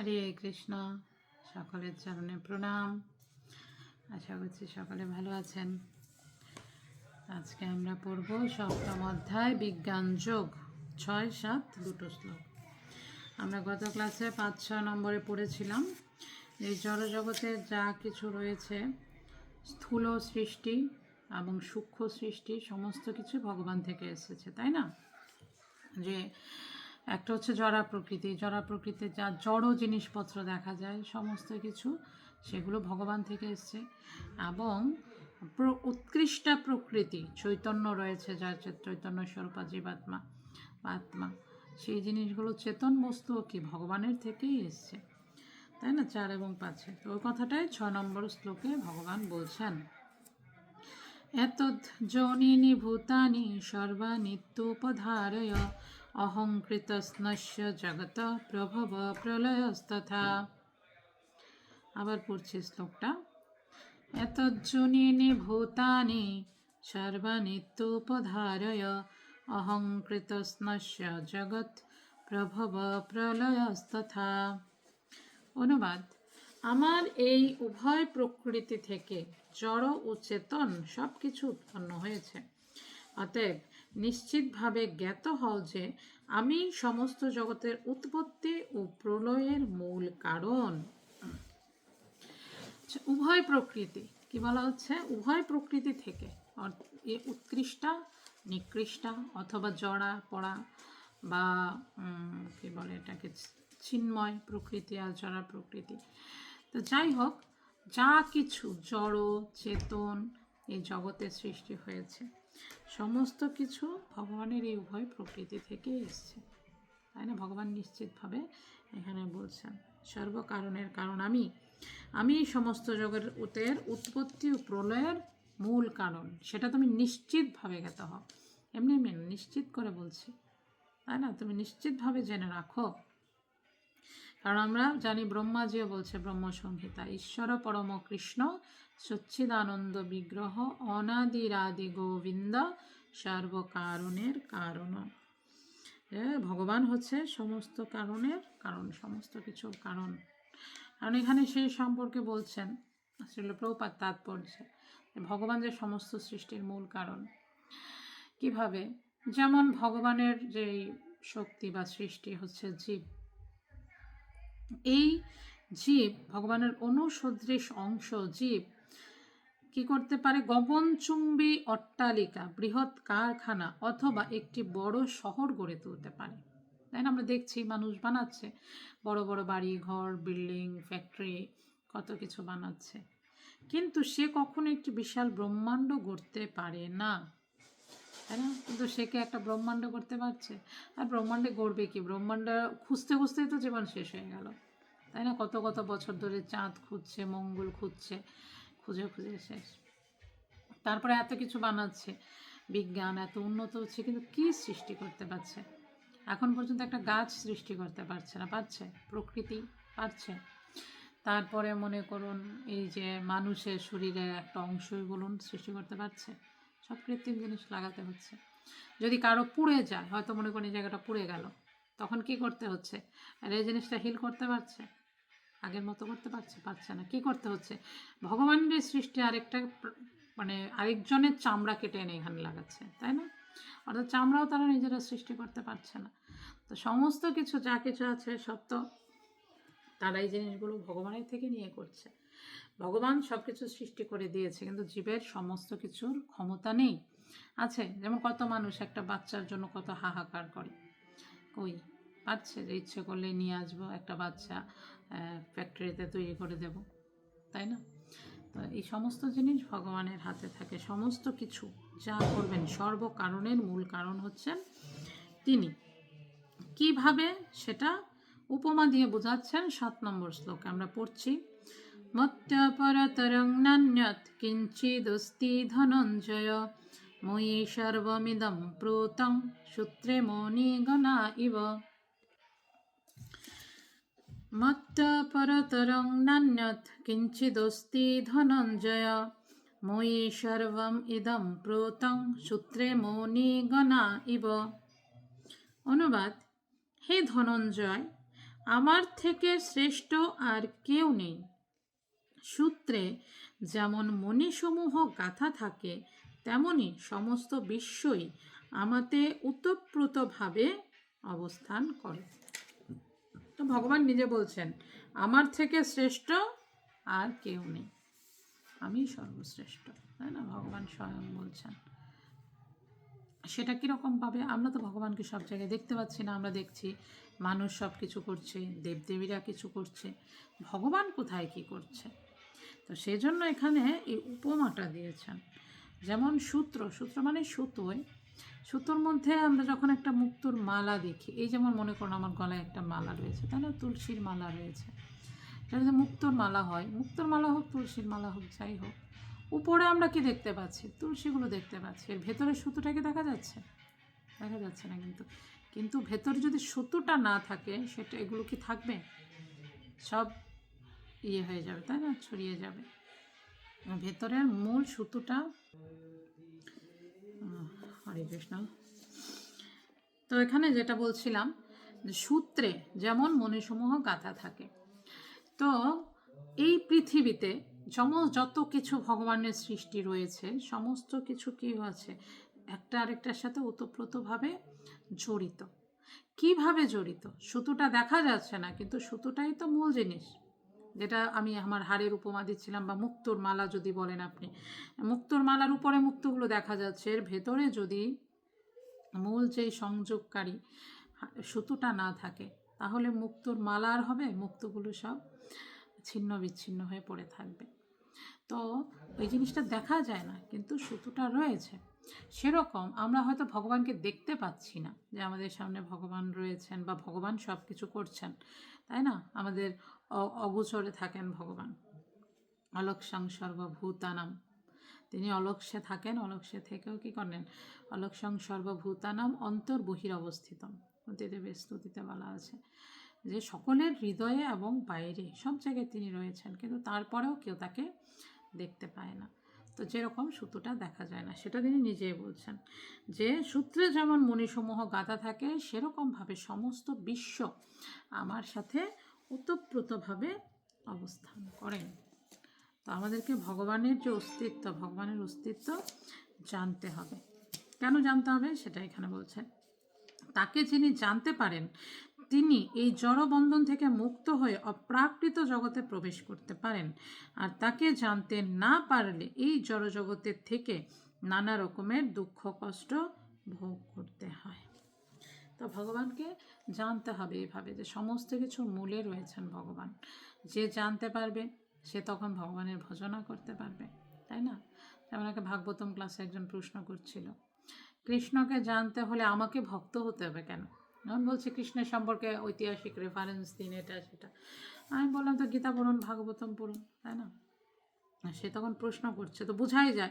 হরে কৃষ্ণ, সকলের চরণে প্রণাম। আশা করছি সকলে ভালো আছেন। আজকে আমরা পড়ব সপ্তম অধ্যায়, বিজ্ঞান যোগ, ছয়, সাত, দুটো শ্লোক। আমরা গত ক্লাসে পাঁচ ছ নম্বরে পড়েছিলাম, এই জড়জগতের যা কিছু রয়েছে, স্থূল সৃষ্টি এবং সূক্ষ্ম সৃষ্টি, সমস্ত কিছু ভগবান থেকে এসেছে, তাই না? যে একটা হচ্ছে জড়া প্রকৃতি। জড়া প্রকৃতিতে যা জড় জিনিসপত্র দেখা যায়, সমস্ত কিছু, সেগুলো ভগবান থেকে এসছে। এবং উৎকৃষ্টা প্রকৃতি, চৈতন্য রয়েছে যার চৈতন্য স্বরূপা জীবাত্মা, আত্মা। সেই জিনিসগুলো চেতন বস্তু কি ভগবানের থেকেই এসছে। তাই না? চার এবং পাঁচে। তো ওই কথাটাই ছ নম্বর শ্লোকে ভগবান বলছেন। এত এতদ্যোনীনি ভূতানি সর্বানিত্যুপধারয় অহংকৃতস্নস্য জগত প্রভব প্রলয়স্তথা আবার পড়ছি শ্লোকটা। এতজ্জনীনি ভূতানি সর্বানিত্যুপধারয় অহংকৃতস্নস্য জগৎ প্রভব প্রলয়স্তথা। অনুবাদ, আমার এই উভয় প্রকৃতি থেকে জড় ও চেতন সব কিছু উৎপন্ন হয়েছে। অতএব নিশ্চিতভাবে জ্ঞাত হও যে আমি সমস্ত জগতের উৎপত্তি ও প্রলয়ের মূল কারণ। আচ্ছা, উভয় প্রকৃতি কি বলা হচ্ছে? উভয় প্রকৃতি থেকে উৎকৃষ্টা নিকৃষ্টা অথবা জড়া পড়া বা কি বলে এটাকে চিন্ময় প্রকৃতি আর জড়া প্রকৃতি। তো যাই হোক যা কিছু জড় চেতন এই জগতে সৃষ্টি হয়েছে। সমস্ত কিছু ভগবানের এই উভয় প্রকৃতি থেকে এসছে। তাই না? ভগবান নিশ্চিতভাবে এখানে বলছেন, সর্বকারণের কারণ আমি। আমি সমস্ত জগতের উৎপত্তি ও প্রলয়ের মূল কারণ, সেটা তুমি নিশ্চিতভাবে জ্ঞাত হও। এমনি এমনি নিশ্চিত করে বলছি। তাই না? তুমি নিশ্চিতভাবে জেনে রাখো। কারণ আমরা জানি ব্রহ্মাজিও বলছে ব্রহ্ম সংহিতা ঈশ্বর পরম কৃষ্ণ সচ্ছিদানন্দ বিগ্রহ, অনাদিরাদি গোবিন্দ, সর্বকারণের কারণ। ভগবান হচ্ছে সমস্ত কারণের কারণ, সমস্ত কিছুর কারণ। কারণ এখানে সেই সম্পর্কে বলছেন প্রভুপাত তাৎপর্য ভগবান যে সমস্ত সৃষ্টির মূল কারণ। কীভাবে? যেমন ভগবানের যেই শক্তি বা সৃষ্টি হচ্ছে জীব এই জীব, ভগবানের অনুসদৃশ অংশ জীব, কি করতে পারে? গগনচুম্বী অট্টালিকা, বৃহৎ কারখানা অথবা একটি বড় শহর গড়ে তুলতে পারে। তাই না? আমরা দেখছি মানুষ বানাচ্ছে, বড় বড় বাড়ি ঘর বিল্ডিং, ফ্যাক্টরি, কত কিছু বানাচ্ছে। কিন্তু সে কখনো একটি বিশাল ব্রহ্মাণ্ড গড়তে পারে না। তাই না? কিন্তু সে কি একটা ব্রহ্মাণ্ড করতে পারছে? আর ব্রহ্মাণ্ডে গড়বে কি? ব্রহ্মাণ্ড খুঁজতে খুঁজতেই তো জীবন শেষ হয়ে গেল। তাই না? কত কত বছর ধরে চাঁদ খুঁজছে, মঙ্গল খুঁজছে, খুঁজে খুঁজে শেষ। তারপরে এত কিছু বানাচ্ছে। বিজ্ঞান এত উন্নত হচ্ছে, কিন্তু কি সৃষ্টি করতে পারছে? এখন পর্যন্ত একটা গাছ সৃষ্টি করতে পারছে না। পারছে? প্রকৃতি পারছে। তারপরে মনে করুন, এই যে মানুষের শরীরের একটা অংশই বলুন সৃষ্টি করতে পারছে। সব কৃত্রিম জিনিস লাগাতে হচ্ছে। যদি কারও পুড়ে যায়, হয়তো মনে করেন জায়গাটা পুড়ে গেল, তখন কি করতে হচ্ছে? আর এই জিনিসটা হিল করতে পারছে? আগের মতো করতে পারছে? পারছে না। কি করতে হচ্ছে? ভগবানের সৃষ্টি আরেকটা মানে আরেকজনের চামড়া কেটে এনে এখানে লাগাচ্ছে, তাই না? অর্থাৎ চামড়াও তারা নিজেরা সৃষ্টি করতে পারছে না। তো সমস্ত কিছু, যা কিছু আছে, সব তো তারা এই জিনিসগুলো ভগবানের থেকে নিয়ে করছে। ভগবান সব কিছু সৃষ্টি করে দিয়েছে, কিন্তু জীবের সমস্ত কিছুর ক্ষমতা নেই। আছে, যেমন কত মানুষ একটা বাচ্চার জন্য কত হাহাকার করে। ওই পাচ্ছে যে ইচ্ছে করলে নিয়ে আসব একটা বাচ্চা ফ্যাক্টরিতে তৈরি করে দেব, তাই না? তো এই সমস্ত জিনিস ভগবানের হাতে থাকে, সমস্ত কিছু যা করবেন, সর্বকারণের মূল কারণ হচ্ছেন তিনি। কীভাবে সেটা উপমা দিয়ে বোঝাচ্ছেন সাত নম্বর শ্লোকে আমরা পড়ছি মত্যপরতরং নান্যৎ কিঞ্চিদস্তি ধনঞ্জয়, ময়ি সর্বমিদং প্রোতং সূত্রে মণিগণা ইব। মত্যপরতরং নান্যৎ কিঞ্চিদস্তি ধনঞ্জয়, ময়ি সর্বম ইদম প্রোতং সূত্রে মণিগণা ইব। অনুবাদ, হে ধনঞ্জয় আমার থেকে শ্রেষ্ঠ আর কেউ নেই। সূত্রে যেমন মণিসমূহ গাথা থাকে, তেমনি সমস্ত বিশ্বই আমাতে ওতপ্রোতভাবে অবস্থান করে। তো ভগবান নিজে বলছেন, আমার থেকে শ্রেষ্ঠ আর কেউ নেই। আমি সর্বশ্রেষ্ঠ। তাই না? ভগবান স্বয়ং বলছেন। সেটা কীরকম পাবে? আমরা তো ভগবানকে সব জায়গায় দেখতে পাচ্ছি না, আমরা দেখছি মানুষ সব কিছু করছে, দেবদেবীরা কিছু করছে, ভগবান কোথায় কি করছে? তো সেই জন্য এখানে এই উপমাটা দিয়েছেন। যেমন সূত্র সূত্র মানে সুতোয়। সুতোর মধ্যে আমরা যখন একটা মুক্তোর মালা দেখি, এই যেমন মনে করুন আমার গলায় একটা মালা রয়েছে তাই না তুলসীর মালা রয়েছে। যদি মুক্তোর মালা হয়, মুক্তোর মালা হোক, তুলসীর মালা হোক, যাই হোক। উপরে আমরা কি দেখতে পাচ্ছি? তুলসীগুলো দেখতে পাচ্ছি। এর ভেতরে সুতোটাকে দেখা যাচ্ছে? দেখা যাচ্ছে না কিন্তু। কিন্তু ভেতরে যদি সুতোটা না থাকে, সেটা এগুলো কি থাকবে? সব ইয়ে হয়ে যাবে, তাই না? ছড়িয়ে যাবে। ভেতরের মূল সুতোটা হরে কৃষ্ণ। তো এখানে যেটা বলছিলাম সূত্রে যেমন মনীসমূহ গাথা থাকে, তো এই পৃথিবীতে যত কিছু ভগবানের সৃষ্টি রয়েছে, সমস্ত কিছু কি আছে? একটা আরেকটার সাথে ওতপ্রোতভাবে জড়িত। কীভাবে জড়িত? সুতোটা দেখা যাচ্ছে না, কিন্তু সুতোটাই তো মূল জিনিস। যেটা আমি আমার হাড়ের উপমা দিচ্ছিলাম বা মুক্তোর মালা যদি বলেন আপনি। মুক্তোর মালার উপরে মুক্তগুলো দেখা যাচ্ছে, এর ভেতরে যদি মূল যেই সংযোগকারী সুতোটা না থাকে, তাহলে মুক্তোর মালা আর হবে? মুক্তগুলো সব ছিন্ন বিচ্ছিন্ন হয়ে পড়ে থাকবে। তো ওই জিনিসটা দেখা যায় না, কিন্তু সুতোটা রয়েছে। সেরকম আমরা হয়তো ভগবানকে দেখতে পাচ্ছি না যে আমাদের সামনে ভগবান রয়েছেন বা ভগবান সব কিছু করছেন, তাই না? আমাদের অগোচরে থাকেন ভগবান। অলক্ষাং সর্বভূতানাম। তিনি অলক্ষ্যে থাকেন, অলক্ষ্যে থেকেও কি করেন? অলক্ষাং সর্বভূতানাম অন্তর বহির অবস্থিতম দেবের স্তুতিতে বলা আছে। যে সকলের হৃদয়ে এবং বাইরে সব জায়গায় তিনি রয়েছেন, কিন্তু তারপরেও কেউ তাকে দেখতে পায় না। তো যেরকম সুতোটা দেখা যায় না, সেটা তিনি নিজেই বলছেন যে, সূত্রে যেমন মণিসমূহ গাঁথা থাকে, সেরকমভাবে সমস্ত বিশ্ব আমার সাথে ওতপ্রোতভাবে অবস্থান করেন। তো আমাদেরকে ভগবানের যে অস্তিত্ব, ভগবানের অস্তিত্ব জানতে হবে। কেন জানতে হবে? সেটা এখানে বলছেন। তাকে যিনি জানতে পারেন তিনি এই জড়বন্ধন থেকে মুক্ত হয়ে অপ্রাকৃত জগতে প্রবেশ করতে পারেন। আর তাকে জানতে না পারলে এই জড়জগতের থেকে নানা রকমের দুঃখ, কষ্ট ভোগ করতে হয়। তো ভগবানকে জানতে হবে এভাবে যে সমস্ত কিছুর মূলে রয়েছেন ভগবান। যে জানতে পারবে, সে তখন ভগবানের ভজনা করতে পারবে, তাই না? যেমন একটা ভাগবতম ক্লাসে একজন প্রশ্ন করছিল, কৃষ্ণকে জানতে হলে আমাকে ভক্ত হতে হবে কেন? যেমন বলছে কৃষ্ণের সম্পর্কে ঐতিহাসিক রেফারেন্স দিন এটা, সেটা। আমি বললাম তো গীতা পড়ুন ভাগবতম পড়ুন, তাই না? সে তখন প্রশ্ন করছে, তো বোঝাই যায়।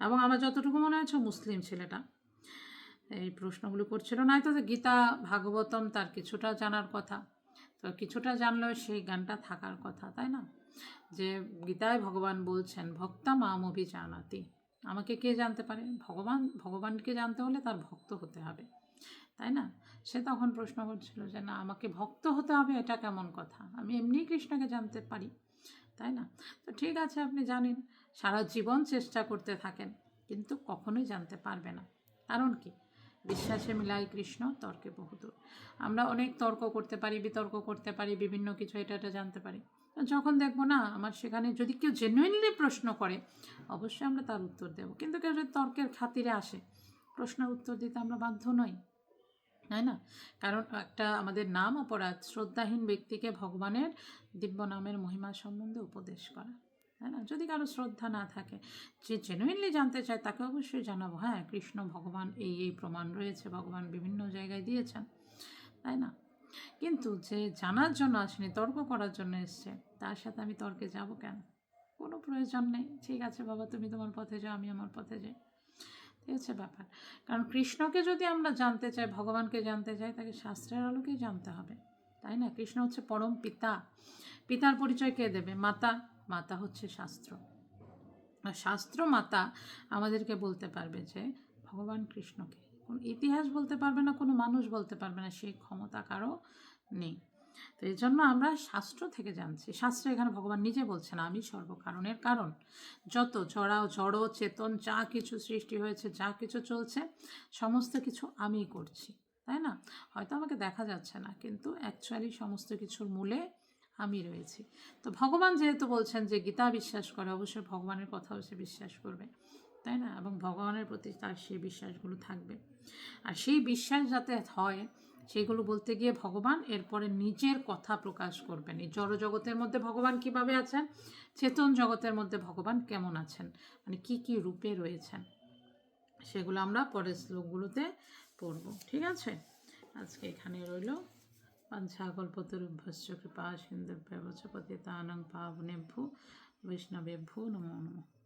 এবং আমার যতটুকু মনে হচ্ছে মুসলিম ছেলেটা। এই প্রশ্নগুলো করছিল। না তো গীতা, ভাগবতম তার কিছুটা জানার কথা। তো কিছুটা জানলেও সেই জ্ঞানটা থাকার কথা, তাই না? যে গীতায় ভগবান বলছেন, ভক্তা মাম জানাতি আমাকে কে জানতে পারে? ভগবান, ভগবানকে জানতে হলে তার ভক্ত হতে হবে, তাই না? সে তখন প্রশ্ন করছিল যে, না, আমাকে ভক্ত হতে হবে, এটা কেমন কথা? আমি এমনিই কৃষ্ণকে জানতে পারি, তাই না? তো ঠিক আছে, আপনি জানেন, সারা জীবন চেষ্টা করতে থাকেন, কিন্তু কখনোই জানতে পারবে না। কারণ কি? বিশ্বাসে মিলাই কৃষ্ণ, তর্কে বহুদূর আমরা অনেক তর্ক করতে পারি, বিতর্ক করতে পারি, বিভিন্ন কিছু এটা এটা জানতে পারি। যখন দেখব, না, আমার সেখানে যদি কেউ জেনুইনলি প্রশ্ন করে, অবশ্যই আমরা তার উত্তর দেব। কিন্তু কেউ যদি তর্কের খাতিরে আসে, প্রশ্নের উত্তর দিতে আমরা বাধ্য নই। তাই না? কারণ একটা আমাদের নাম অপরাধ, শ্রদ্ধাহীন ব্যক্তিকে ভগবানের দিব্য নামের মহিমা সম্বন্ধে উপদেশ করা, তাই না? যদি কারও শ্রদ্ধা না থাকে, যে জেনুইনলি জানতে চায় তাকে অবশ্যই জানাব। হ্যাঁ কৃষ্ণ ভগবান এই এই প্রমাণ রয়েছে, ভগবান বিভিন্ন জায়গায় দিয়েছেন, তাই না? কিন্তু যে জানার জন্য আসেনি, তর্ক করার জন্য এসছে, তার সাথে আমি তর্কে যাব কেন? কোনো প্রয়োজন নেই। ঠিক আছে বাবা, তুমি তোমার পথে যাও, আমি আমার পথে যাই। এই হচ্ছে ব্যাপার। কারণ কৃষ্ণকে যদি আমরা জানতে চাই, ভগবানকে জানতে চাই, তাকে শাস্ত্রের আলোকেই জানতে হবে। তাই না? কৃষ্ণ হচ্ছে পরম পিতা। পিতার পরিচয় কে দেবে? মাতা। মাতা হচ্ছে শাস্ত্র। আর শাস্ত্র মাতা আমাদেরকে বলতে পারবে যে, ভগবান কৃষ্ণকে। কোন ইতিহাস বলতে পারবে না, কোনো মানুষ বলতে পারবে না সেই ক্ষমতা কারও নেই। তো এই জন্য আমরা শাস্ত্র থেকে জানছি। শাস্ত্র এখানে ভগবান নিজে বলছেন, আমি সর্বকারণের কারণ। যত জড়া জড়, চেতন, যা কিছু সৃষ্টি হয়েছে, যা কিছু চলছে, সমস্ত কিছু আমিই করছি। তাই না? হয়তো আমাকে দেখা যাচ্ছে না, কিন্তু অ্যাকচুয়ালি সমস্ত কিছুর মূলে আমি রয়েছি। তো ভগবান যেহেতু বলছেন যে গীতা বিশ্বাস করে, অবশ্যই ভগবানের কথাও সে বিশ্বাস করবে, তাই না? এবং ভগবানের প্রতি তার সেই বিশ্বাসগুলো থাকবে। আর সেই বিশ্বাস যাতে হয় সেগুলো বলতে গিয়ে ভগবান এরপরে নিজের কথা প্রকাশ করবেন। এই জড় জগতের মধ্যে ভগবান কীভাবে আছেন? চেতন জগতের মধ্যে ভগবান কেমন আছেন? মানে কি কি রূপে রয়েছেন? সেগুলো আমরা পরের শ্লোকগুলোতে পড়ব। ঠিক আছে? আজকে এখানে রইল। পঞ্চাকল্পতরুভ্যশ্চ কৃপা সিন্ধুভ্যবচ পতিতানং পাবনেভ্যো বৈষ্ণবেভ্যো নমো নমঃ।